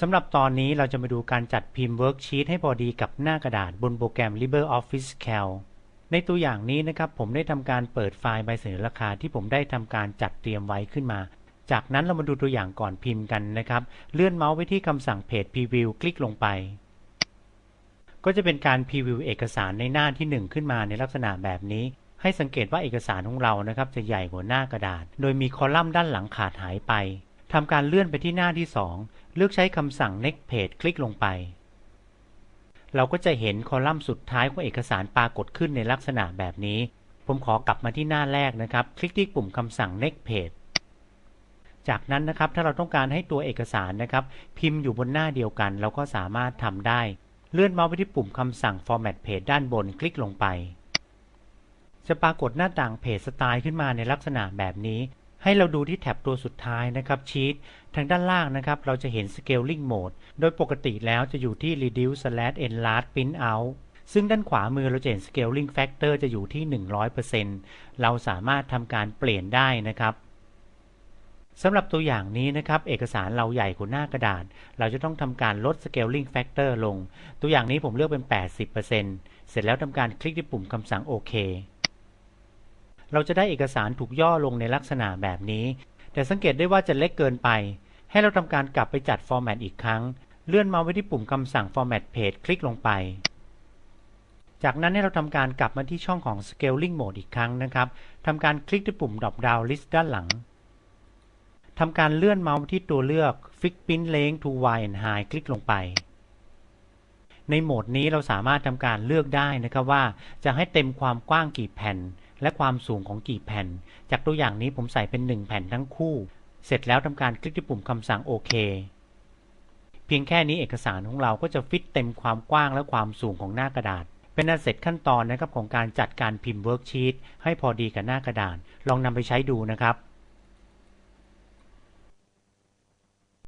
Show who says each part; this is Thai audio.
Speaker 1: สำหรับตอนนี้เราจะมาดูการจัดพิมพ์เวิร์กชีตให้พอดีกับหน้ากระดาษบนโปรแกรม LibreOffice Calc ในตัวอย่างนี้นะครับผมได้ทำการเปิดไฟล์ใบเสนอราคาที่ผมได้ทำการจัดเตรียมไว้ขึ้นมา จากนั้นเรามาดูตัวอย่างก่อนพิมพ์กันนะครับ เลื่อนเมาส์ไปที่คำสั่งเพจ Preview คลิกลงไป ก็จะเป็นการพรีวิวเอกสารในหน้าที่ 1 ขึ้นมาในลักษณะแบบนี้ ให้สังเกตว่าเอกสารของเรานะครับจะใหญ่กว่าหน้ากระดาษ โดยมีคอลัมน์ด้านหลังขาดหายไป ทำการเลื่อนไปที่หน้าที่ 2 เลือกใช้คำสั่ง next page คลิกลงไป เราก็จะเห็นคอลัมน์สุดท้ายของเอกสารปรากฏขึ้นในลักษณะแบบนี้ ผมขอกลับมาที่หน้าแรกนะครับ คลิกที่ปุ่มคำสั่ง next page จากนั้นนะครับถ้าเราต้องการให้ตัวเอกสารนะครับ พิมพ์อยู่บนหน้าเดียวกัน เราก็สามารถทำได้ เลื่อนเมาส์ไปที่ปุ่มคำสั่ง format page ด้านบนคลิกลงไป จะปรากฏหน้าต่างเพจสไตล์ขึ้นมาในลักษณะแบบนี้ ให้เราดูที่แท็บตัวสุดท้ายนะครับชีตทางด้านล่างนะครับ เราจะเห็น scaling mode โดยปกติแล้วจะอยู่ที่ reduce slash enlarge print out ซึ่งด้านขวามือเราจะเห็น scaling factor จะอยู่ที่ 100%เราสามารถทำการเปลี่ยนได้นะครับสำหรับตัวอย่างนี้นะครับ เอกสารเราใหญ่กว่าหน้ากระดาษ เราจะต้องทำการลด scaling factor ลง ตัวอย่างนี้ผมเลือกเป็น 80%เสร็จแล้วทำการคลิกที่ปุ่มคำสั่งโอเค เราจะได้เอกสารถูกย่อลงในลักษณะแบบนี้ แต่สังเกตได้ว่าจะเล็กเกินไป ให้เราทำการกลับไปจัด format อีกครั้ง เลื่อนมาไว้ที่ปุ่มคำสั่ง format page คลิกลงไป จากนั้นให้เราทำการกลับมาที่ช่องของ scaling mode อีกครั้งนะครับทำการคลิกที่ปุ่ม drop down list ด้านหลังทำการเลื่อนเมาส์ที่ตัวเลือก Fix Pin Length to Wide and High คลิกลงไป ในโหมดนี้เราสามารถทำการเลือกได้นะครับว่าจะให้เต็มความกว้างกี่แผ่น และความสูงของกี่แผ่น จากตัวอย่างนี้ผมใส่เป็น 1 แผ่นทั้งคู่ เสร็จแล้วทำการคลิกที่ปุ่มคำสั่งโอเคเพียงแค่นี้เอกสารของเราก็จะฟิตเต็มความกว้างและความสูงของหน้ากระดาษ เป็นอันเสร็จขั้นตอนนะครับของการจัดการพิมพ์เวิร์กชีตให้พอดีกับหน้ากระดาษ ลองนำไปใช้ดูนะครับ